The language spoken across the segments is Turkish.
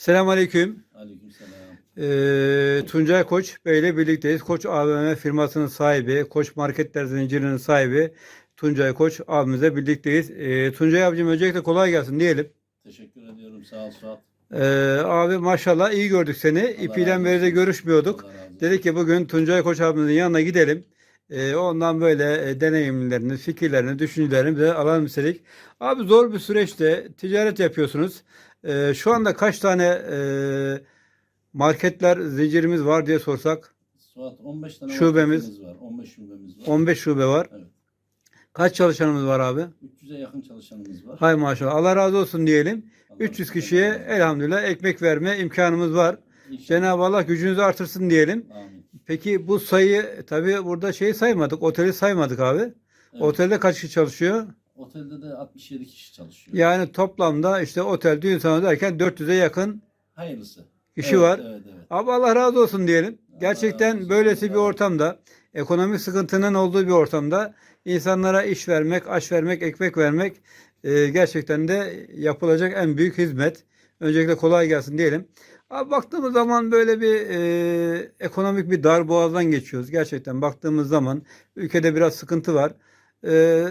Selamünaleyküm. Aleykümselam. Ee, Tuncay Koç Bey ile birlikteyiz. Koç AVM firmasının sahibi, Koç Marketler zincirinin sahibi Tuncay Koç abimizle birlikteyiz. Ee, Tuncay abicim öncelikle kolay gelsin diyelim. Teşekkür ediyorum. Sağ ol Suat. Ee, abi maşallah iyi gördük seni. İpiyle razı beri de görüşmüyorduk. Allah. Dedik ki bugün Tuncay Koç abimizin yanına gidelim. Ee, ondan böyle e, deneyimlerini, fikirlerini, düşüncelerini bize alalım istedik. Abi zor bir süreçte ticaret yapıyorsunuz. Ee, şu anda kaç tane e, marketler zincirimiz var diye sorsak Suat 15 tane Şubemiz. var. 15 şubemiz var. 15 şube var. Evet. Kaç çalışanımız var abi? 300'e yakın çalışanımız var. Hay maşallah. Allah razı olsun diyelim. Allah 300 razı kişiye olsun. elhamdülillah ekmek verme imkanımız var. Cenab-ı Allah gücünüzü artırsın diyelim. Amin. Peki bu sayı tabii burada şeyi saymadık. Oteli saymadık abi. Evet. Otelde kaç kişi çalışıyor? Otelde de 67 kişi çalışıyor. Yani toplamda işte otel düğün salonu derken 400'e yakın Hayırlısı. kişi Evet, var. Evet evet. Abi Allah razı olsun diyelim. Gerçekten razı olsun. böylesi bir ortamda, ekonomik sıkıntının olduğu bir ortamda insanlara iş vermek, aş vermek, ekmek vermek e, gerçekten de yapılacak en büyük hizmet. Öncelikle kolay gelsin diyelim. Abi baktığımız zaman böyle bir e, ekonomik bir dar boğazdan geçiyoruz. Gerçekten baktığımız zaman ülkede biraz sıkıntı var. E,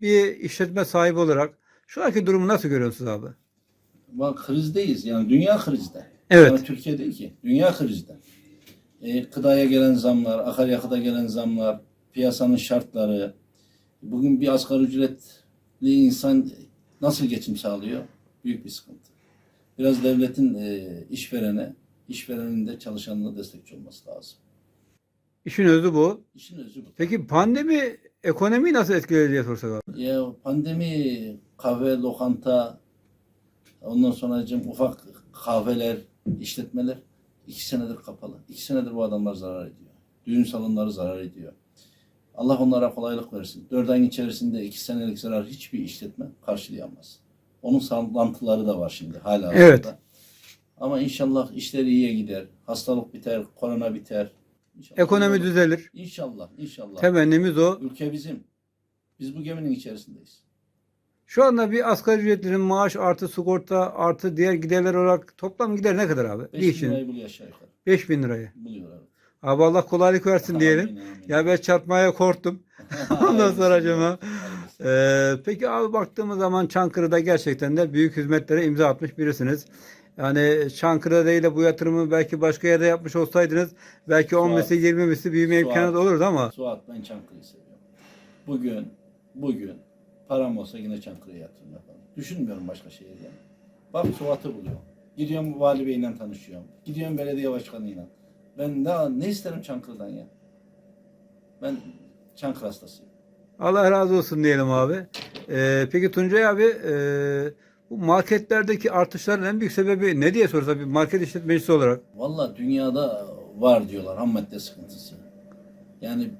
bir işletme sahibi olarak şu anki durumu nasıl görüyorsunuz abi? Bak krizdeyiz. Yani dünya krizde. Evet. Yani Türkiye değil ki. Dünya krizde. E, gıdaya gelen zamlar, akaryakıta gelen zamlar, piyasanın şartları. Bugün bir asgari ücretli insan nasıl geçim sağlıyor? Büyük bir sıkıntı. Biraz devletin e, işverene, işverenin de çalışanına destekçi olması lazım. İşin özü bu. İşin özü bu. Peki pandemi ekonomiyi nasıl etkiledi diye sorsak abi? Ya pandemi, kahve, lokanta, ondan sonra ufak kahveler, işletmeler iki senedir kapalı. İki senedir bu adamlar zarar ediyor. Düğün salonları zarar ediyor. Allah onlara kolaylık versin. Dört ayın içerisinde iki senelik zarar hiçbir işletme karşılayamaz. Onun sallantıları da var şimdi hala. Evet. ortada. Ama inşallah işleri iyiye gider. Hastalık biter, korona biter. İnşallah. Ekonomi düzelir. İnşallah, inşallah. Temennimiz o. Ülke bizim. Biz bu geminin içerisindeyiz. Şu anda bir asgari ücretlinin maaş artı sigorta artı diğer giderler olarak toplam gider ne kadar abi? 5 Bir bin işin. lirayı buluyor aşağı yukarı. 5000 lirayı. Buluyor abi. Abi Allah kolaylık versin diyelim. Amin, amin. Ya ben çarpmaya korktum. Ondan sonra acaba. Ee, peki abi baktığımız zaman Çankırı'da gerçekten de büyük hizmetlere imza atmış birisiniz. Yani Çankırı'da değil de bu yatırımı belki başka yerde yapmış olsaydınız belki 10 Suat. misli 20 misli büyüme Suat. imkanı da olurdu ama Suat ben Çankırı'yı seviyorum. Bugün, bugün param olsa yine Çankırı'ya yatırım yaparım. Düşünmüyorum başka şehirde. Bak Suat'ı buluyorum. Gidiyorum vali beyle tanışıyorum. Gidiyorum belediye başkanıyla. Ben daha ne isterim Çankırı'dan ya? Ben Çankırı hastasıyım. Allah razı olsun diyelim abi. Ee, peki Tuncay abi e, bu marketlerdeki artışların en büyük sebebi ne diye sorsa bir market işletmecisi olarak. Valla dünyada var diyorlar ham madde sıkıntısı. Yani eee,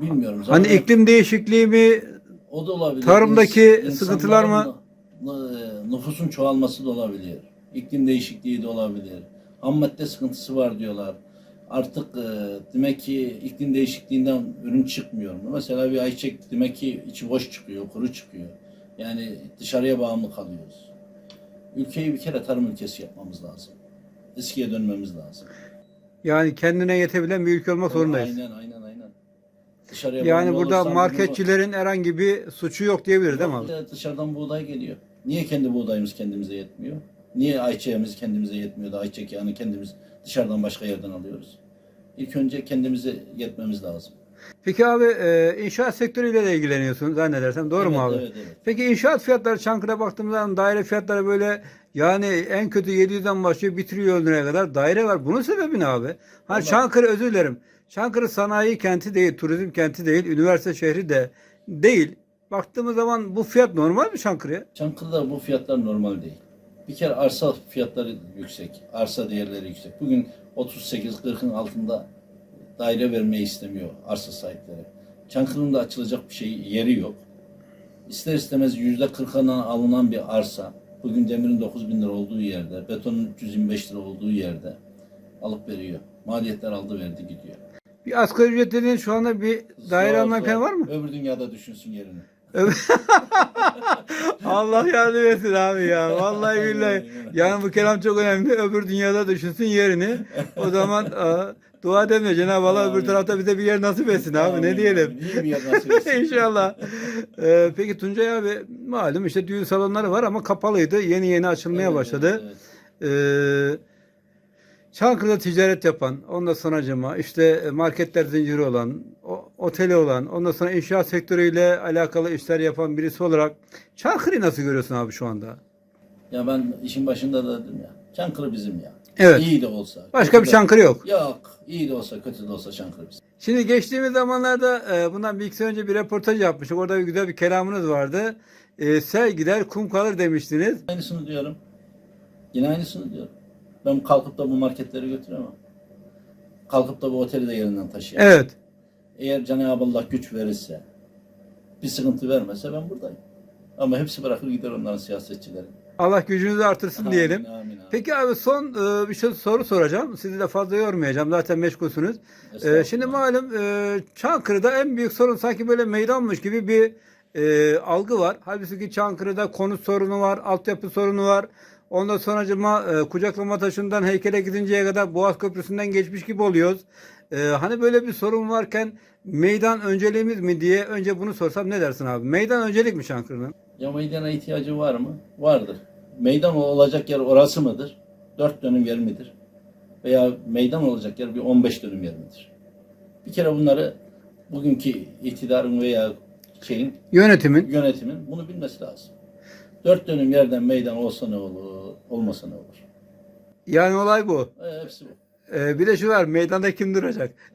bilmiyorum. Hani Zaten iklim değişikliği mi? o da olabilir. tarımdaki İns- sıkıntılar mı? nü- Nüfusun çoğalması da olabilir. İklim değişikliği de olabilir. Ham madde sıkıntısı var diyorlar. Artık eee, demek ki iklim değişikliğinden ürün çıkmıyor. Mesela bir ayçiçek demek ki içi boş çıkıyor, kuru çıkıyor. Yani dışarıya bağımlı kalıyoruz. Ülkeyi bir kere tarım ülkesi yapmamız lazım. Eskiye dönmemiz lazım. Yani kendine yetebilen bir ülke olmak zorundayız. Aynen aynen aynen. Dışarıya Yani burada marketçilerin herhangi bir suçu yok diyebiliriz değil mi bunu- abi? Evet, dışarıdan buğday geliyor. Niye kendi buğdayımız kendimize yetmiyor? Niye ayçiçeğimiz kendimize yetmiyor da ayçiçek yağını kendimiz dışarıdan başka yerden alıyoruz? İlk önce kendimize yetmemiz lazım. Peki abi e, inşaat sektörüyle de ilgileniyorsun zannedersem doğru mu abi? Evet evet. Peki inşaat fiyatları Çankırı'da baktığımız zaman daire fiyatları böyle yani en kötü 700'den başlıyor bitiriyor liraya kadar daire var. Bunun sebebi ne abi? Hani Vallahi- Çankırı özür dilerim. Çankırı sanayi kenti değil, turizm kenti değil, üniversite şehri de değil. Baktığımız zaman bu fiyat normal mi Çankırı'ya? Çankırı'da bu fiyatlar normal değil. Bir kere arsa fiyatları yüksek. Arsa değerleri yüksek. Bugün 38-40'ın altında daire vermeyi istemiyor arsa sahipleri. Çankırı'nın da açılacak bir şey yeri yok. İster istemez yüzde kırkından alınan bir arsa, bugün demirin 9 bin lira olduğu yerde, betonun 325 lira olduğu yerde alıp veriyor. Maliyetler aldı verdi gidiyor. Bir asgari ücretlinin şu anda bir daire alma imkanı var mı? Öbür dünyada düşünsün yerini. Allah yardım etsin abi ya. Vallahi billahi. Yani bu kelam çok önemli. Öbür dünyada düşünsün yerini. O zaman dua demiyor. Cenab-ı Allah öbür tarafta bize bir yer nasip etsin abi. Ne diyelim? İyi bir yer nasip etsin. İnşallah. Ee, peki Tuncay abi malum işte düğün salonları var ama kapalıydı. Yeni yeni açılmaya Evet, başladı. evet. Ee, Çankırı'da ticaret yapan, ondan sonra cama, işte marketler zinciri olan, o, oteli olan, ondan sonra inşaat sektörüyle alakalı işler yapan birisi olarak Çankırı'yı nasıl görüyorsun abi şu anda? Ya ben işin başında da dedim ya. Çankırı bizim ya. Evet. İyi de olsa. Başka bir Çankırı yok. Yok. İyi de olsa kötü de olsa Çankırı bizim. Şimdi geçtiğimiz zamanlarda e, bundan bir iki sene önce bir röportaj yapmıştık. Orada bir güzel bir kelamınız vardı. E, sel gider kum kalır demiştiniz. Aynısını diyorum. Yine aynısını diyorum. Ben kalkıp da bu marketleri götüremem. Kalkıp da bu oteli de yerinden taşıyamam. Evet. Eğer Cenab-ı Allah güç verirse, bir sıkıntı vermese ben buradayım. Ama hepsi bırakır gider onların siyasetçileri. Allah gücünüzü artırsın diyelim. Amin, amin, amin. Peki abi son e, bir şey soru soracağım. Sizi de fazla yormayacağım. Zaten meşgulsünüz. Estağfurullah. şimdi malum e, Çankırı'da en büyük sorun sanki böyle meydanmış gibi bir e, algı var. Halbuki Çankırı'da konut sorunu var, altyapı sorunu var. Ondan sonracıma e, kucaklama taşından heykele gidinceye kadar Boğaz Köprüsü'nden geçmiş gibi oluyoruz. E, hani böyle bir sorun varken meydan önceliğimiz mi diye önce bunu sorsam ne dersin abi? Meydan öncelik mi Çankırı'nın? Ya meydana ihtiyacı var mı? Vardır. Meydan olacak yer orası mıdır? Dört dönüm yer midir? Veya meydan olacak yer bir 15 dönüm yer midir? Bir kere bunları bugünkü iktidarın veya şeyin Yönetimin. yönetimin bunu bilmesi lazım. Dört dönüm yerden meydan olsa ne olur, olmasa ne olur? Yani olay bu. E, hepsi bu. Ee, bir de şu var, meydanda kim duracak?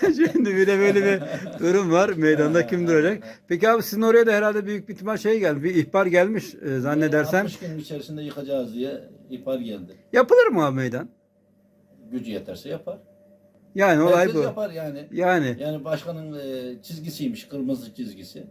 Şimdi bir de böyle bir durum var, meydanda kim duracak? Peki abi sizin oraya da herhalde büyük bir ihtimal şey geldi, bir ihbar gelmiş e, zannedersem. 60 gün içerisinde yıkacağız diye ihbar geldi. Yapılır mı abi meydan? Gücü yeterse yapar. Yani olay Herkes bu. yapar yani. Yani Yani başkanın e, çizgisiymiş, kırmızı çizgisi.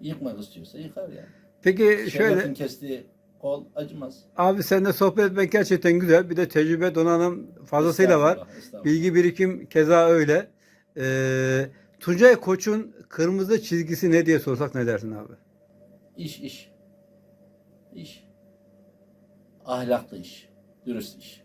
Yıkmak istiyorsa yıkar yani. peki Şöyle. şöyle, kestiği kol acımaz. abi seninle sohbet etmek gerçekten güzel. Bir de tecrübe, donanım fazlasıyla var. Estağfurullah. Bilgi birikim keza öyle. Ee, Tuncay Koç'un kırmızı çizgisi ne diye sorsak ne dersin abi? İş, iş. İş. Ahlaklı iş. Dürüst iş.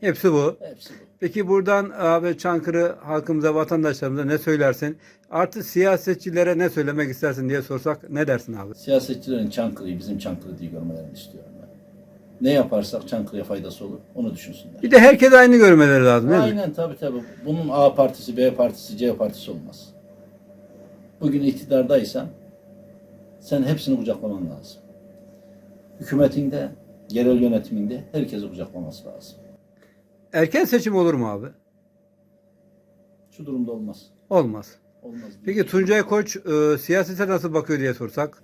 Hepsi bu. Hepsi bu. Peki buradan abi Çankırı halkımıza, vatandaşlarımıza ne söylersin? Artı siyasetçilere ne söylemek istersin diye sorsak ne dersin abi? Siyasetçilerin Çankırı'yı bizim Çankırı diye görmelerini istiyorum ben. Ne yaparsak Çankırı'ya faydası olur. Onu düşünsünler. Bir de herkes aynı görmeleri lazım değil mi? Aynen tabii tabii. Bunun A partisi, B partisi, C partisi olmaz. Bugün iktidardaysan sen hepsini kucaklaman lazım. Hükümetinde, yerel yönetiminde herkesi kucaklaması lazım. Erken seçim olur mu abi? Şu durumda olmaz. Olmaz. Olmaz. Peki Tuncay Koç e, siyasete nasıl bakıyor diye sorsak?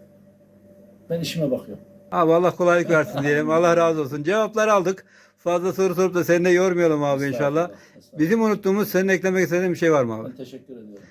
Ben işime bakıyorum. Abi Allah kolaylık versin diyelim. Allah razı olsun. Cevaplar aldık. Fazla soru sorup da seni de yormayalım abi inşallah. Estağfurullah, estağfurullah. Bizim unuttuğumuz senin eklemek istediğin bir şey var mı abi? Ben teşekkür ediyorum.